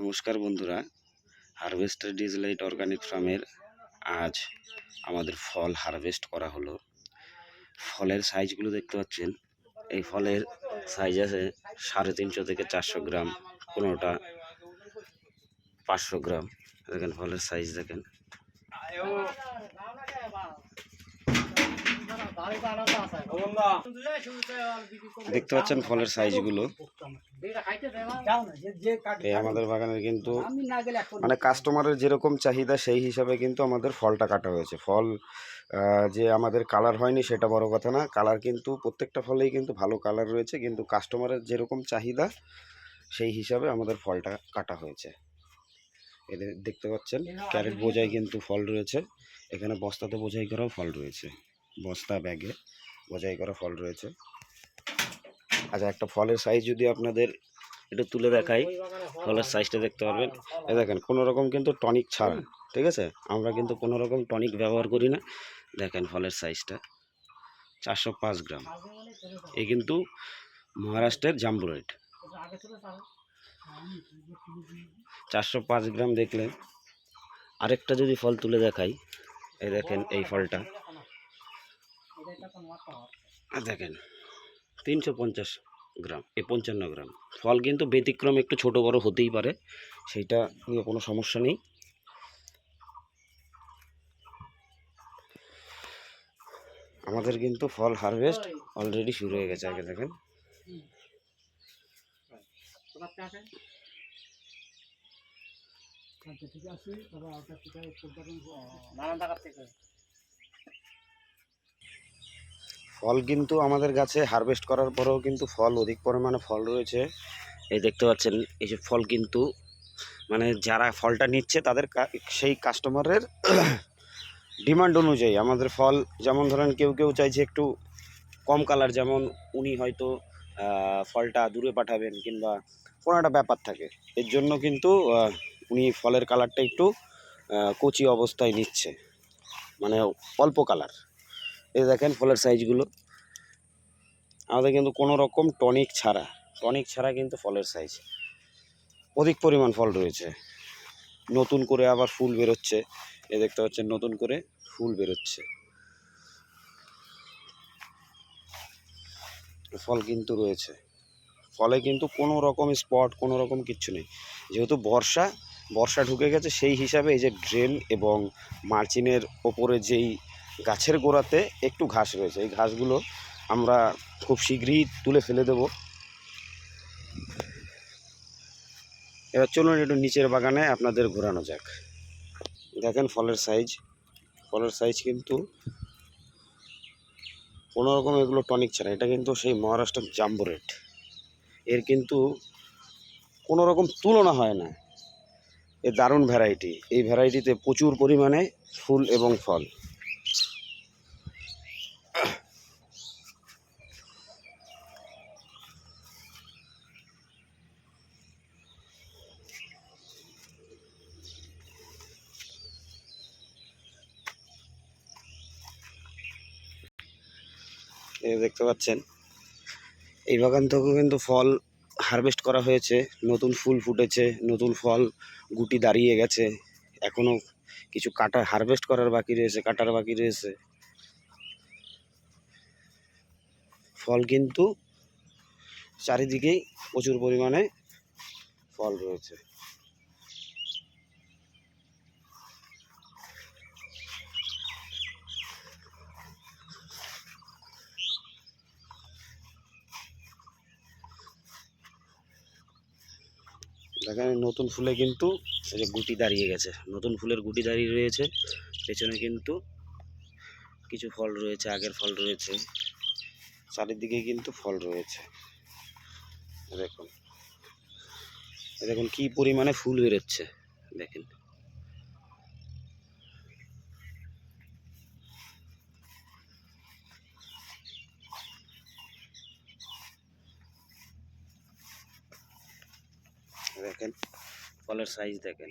নমস্কার বন্ধুরা, harvester ডিজলাইট organic ফার্মের আজ আমাদের ফল হারভেস্ট করা হলো। ফলের সাইজগুলো দেখতে পাচ্ছেন। এই ফলের সাইজ আছে সাড়ে তিনশো থেকে চারশো গ্রাম, কোনোটা পাঁচশো গ্রাম। দেখেন ফলের সাইজ দেখেন। দেখতে পাচ্ছেন ফলের সাইজগুলো। এই আমাদের বাগানের কিন্তু মানে কাস্টমারের যেরকম চাহিদা, সেই হিসাবে কিন্তু আমাদের ফলটা কাটা হয়েছে। ফল যে আমাদের কালার হয়নি সেটা বড় কথা না। কালার কিন্তু প্রত্যেকটা ফলেই কিন্তু ভালো কালার রয়েছে, কিন্তু কাস্টমারের যেরকম চাহিদা, সেই হিসাবে আমাদের ফলটা কাটা হয়েছে। এদের দেখতে পাচ্ছেন ক্যারেট বোঝাই কিন্তু ফল রয়েছে। এখানে বস্তাতে বোঝাই করাও ফল রয়েছে। বস্তা ব্যাগে বোঝাই করা ফল রয়েছে। আচ্ছা একটা ফলের সাইজ যদি আপনাদের একটু তুলে দেখাই, ফলের সাইজটা দেখতে পারবেন। এ দেখেন, কোনো রকম কিন্তু টনিক ছাড়া, ঠিক আছে? আমরা কিন্তু কোনো রকম টনিক ব্যবহার করি না। দেখেন ফলের সাইজটা চারশো পাঁচ গ্রাম। এ কিন্তু মহারাষ্ট্রের জাম্বু রেট চারশো পাঁচ গ্রাম দেখলেন। আরেকটা যদি ফল তুলে দেখাই এই দেখেন এই ফলটা। দেখেন তিনশো পঞ্চাশ গ্রাম এ পঞ্চান্ন গ্রাম। ফল কিন্তু ব্যতিক্রম একটু ছোট বড় হতেই পারে সেইটা নিয়ে কোনো সমস্যা নেই। আমাদের কিন্তু ফল হারভেস্ট অলরেডি শুরু হয়ে গেছে আগে দেখেন। ফল কিন্তু আমাদের গাছে হারভেস্ট করার পরেও কিন্তু ফল অধিক পরিমাণে ফল রয়েছে। এই দেখতে পাচ্ছেন এইসব ফল কিন্তু মানে যারা ফলটা নিচ্ছে তাদের সেই কাস্টমারের ডিমান্ড অনুযায়ী আমাদের ফল, যেমন ধরেন কেউ কেউ চাইছে একটু কম কালার যেমন উনি হয়তো ফলটা দূরে পাঠাবেন কিংবা কোনো একটা ব্যাপার থাকে, এর জন্য কিন্তু উনি ফলের কালারটা একটু কচি অবস্থায় নিচ্ছে মানে অল্প কালার এই দেখেন ফলের সাইজগুলো আমাদের কিন্তু কোনো রকম টনিক ছাড়া টনিক ছাড়া কিন্তু ফলের সাইজ অধিক পরিমাণ ফল রয়েছে। নতুন করে আবার ফুল বেরোচ্ছে। এ দেখতে পাচ্ছেন নতুন করে ফুল বেরোচ্ছে। ফল কিন্তু রয়েছে। ফলে কিন্তু কোনো রকম স্পট কোনো রকম কিচ্ছু নেই। যেহেতু বর্ষা বর্ষা ঢুকে গেছে, সেই হিসাবে এই যে ড্রেন এবং মার্চিনের ওপরে যেই গাছের গোড়াতে একটু ঘাস রয়েছে। এই ঘাসগুলো আমরা খুব শীঘ্রই তুলে ফেলে দেব। এবার চলুন একটু নিচের বাগানে আপনাদের ঘোরানো যাক। দেখেন ফলের সাইজ ফলের সাইজ কিন্তু কোনো রকম এগুলো টনিক ছাড়া। এটা কিন্তু সেই মহারাষ্ট্রের জাম্বো রেট এর কিন্তু কোনো রকম তুলনা হয় না। এ দারুণ ভ্যারাইটি এই ভ্যারাইটিতে প্রচুর পরিমাণে ফুল এবং ফল। দেখতে পাচ্ছেন। এই বাগান থেকেও কিন্তু ফল হারভেস্ট করা হয়েছে। নতুন ফুল ফুটেছে, নতুন ফল গুটি দাঁড়িয়ে গেছে। এখনও কিছু কাটা হারভেস্ট করার বাকি রয়েছে, কাটার বাকি রয়েছে। ফল কিন্তু চারিদিকেই প্রচুর পরিমাণে ফল রয়েছে। দেখেন নতুন ফুলে কিন্তু এই যে গুটি দাঁড়িয়ে গেছে। নতুন ফুলের গুটি দাঁড়িয়ে রয়েছে। পেছনে কিন্তু কিছু ফল রয়েছে, আগের ফল রয়েছে। চারিদিকে কিন্তু ফল রয়েছে। দেখুন। দেখুন কি পরিমাণে ফুল বেরোচ্ছে। দেখেন। দেখেন ফলের সাইজ দেখেন।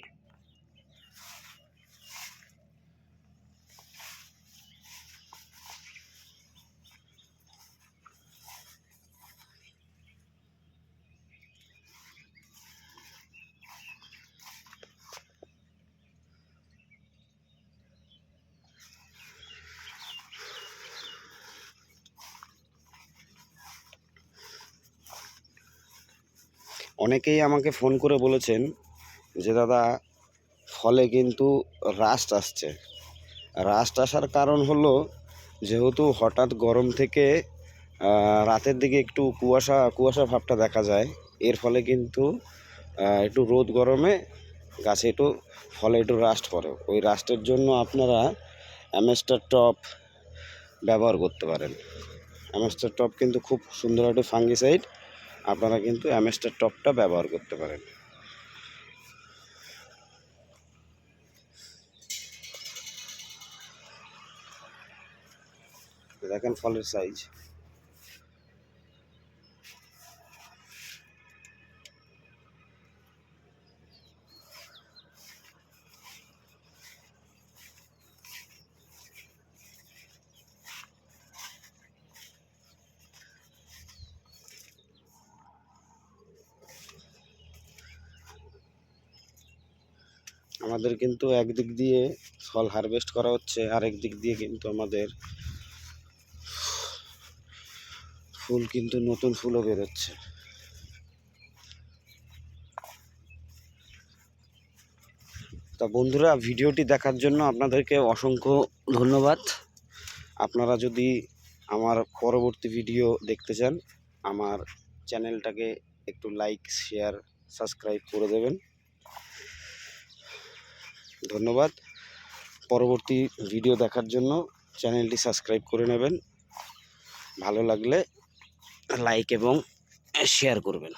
অনেকেই আমাকে ফোন করে বলেছেন যে, দাদা, ফলে কিন্তু রাস্ট আসছে। রাস্ট আসার কারণ হলো, যেহেতু হঠাৎ গরম থেকে রাতের দিকে একটু কুয়াশা কুয়াশা ভাবটা দেখা যায়। এর ফলে কিন্তু একটু রোদ গরমে, গাছে একটু, ফলে একটু রাস্ট করে ওই রাস্টের জন্য আপনারা অ্যামেস্টার টপ ব্যবহার করতে পারেন। অ্যামেস্টার টপ কিন্তু খুব সুন্দর একটা ফাঙ্গিসাইড। আপনারা কিন্তু অ্যামেস্টার টপটা ব্যবহার করতে পারেন। দেখেন ফলের সাইজ আমাদের কিন্তু একদিক দিয়ে ফল হারভেস্ট করা হচ্ছে, আরেক দিক দিয়ে কিন্তু আমাদের ফুল কিন্তু নতুন ফুলও বেরোচ্ছে। তা বন্ধুরা, ভিডিওটি দেখার জন্য আপনাদেরকে অসংখ্য ধন্যবাদ। আপনারা যদি আমার পরবর্তী ভিডিও দেখতে চান, আমার চ্যানেলটাকে একটু লাইক শেয়ার সাবস্ক্রাইব করে দেবেন। ধন্যবাদ। পরবর্তী ভিডিও দেখার জন্য চ্যানেলটি সাবস্ক্রাইব করে নেবেন। ভালো লাগলে লাইক এবং শেয়ার করবেন।